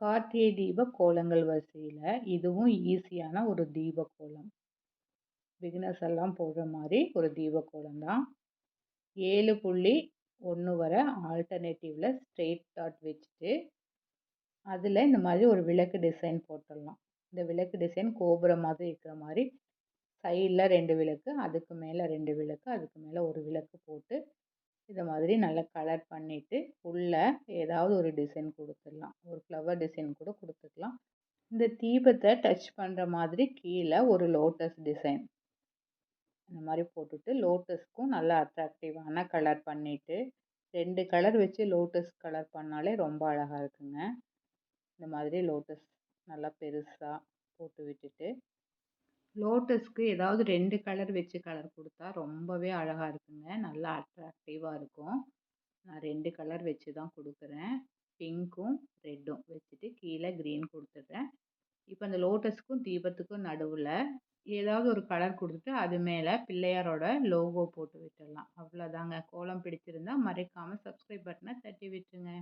கார்த்திகை தீப கோலங்கள் வரிசையில் இதுவும் ஈஸியான ஒரு தீப கோலம் பிகினர்ஸ் எல்லாம் போடுற மாதிரி ஒரு தீப கோலம் தான். ஏழு புள்ளி ஒன்று வர ஆல்டர்னேட்டிவில் ஸ்ட்ரெயிட் டாட் வச்சுட்டு அதில் இந்த மாதிரி ஒரு விளக்கு டிசைன் போட்டுடலாம். இந்த விளக்கு டிசைன் கோபுரம் மாதிரி இருக்கிற மாதிரி சைடில் ரெண்டு விளக்கு அதுக்கு மேலே ரெண்டு விளக்கு அதுக்கு மேலே ஒரு விளக்கு போட்டு இதை மாதிரி நல்லா கலர் பண்ணிவிட்டு உள்ளே ஏதாவது ஒரு டிசைன் கொடுத்துடலாம். ஒரு ஃப்ளவர் டிசைன் கூட கொடுத்துக்கலாம் இந்த தீபத்தை டச் பண்ணுற மாதிரி கீழே ஒரு லோட்டஸ் டிசைன் இந்த மாதிரி போட்டுட்டு லோட்டஸ்க்கும் நல்லா அட்ராக்டிவான கலர் பண்ணிவிட்டு ரெண்டு கலர் வச்சு லோட்டஸ் கலர் பண்ணாலே ரொம்ப அழகாக இருக்குங்க. இந்த மாதிரி லோட்டஸ் நல்லா பெருசாக போட்டு விட்டுட்டு லோட்டஸ்க்கு ஏதாவது ரெண்டு கலர் வச்சு கலர் கொடுத்தா ரொம்பவே அழகாக இருக்குங்க. நல்லா அட்ராக்டிவாக இருக்கும். நான் ரெண்டு கலர் வச்சு தான் கொடுக்குறேன். பிங்க்கும் ரெட்டும் வச்சுட்டு கீழே க்ரீன் கொடுத்துட்றேன். இப்போ அந்த லோட்டஸ்க்கும் தீபத்துக்கும் நடுவில் ஏதாவது ஒரு கலர் கொடுத்துட்டு அது மேலே பிள்ளையாரோட லோகோ போட்டு விட்டுடலாம். அவ்வளோதாங்க கோலம் பிடிச்சிருந்தா மறைக்காமல் சப்ஸ்கிரைப் பட்டனை தட்டி விட்டுருங்க.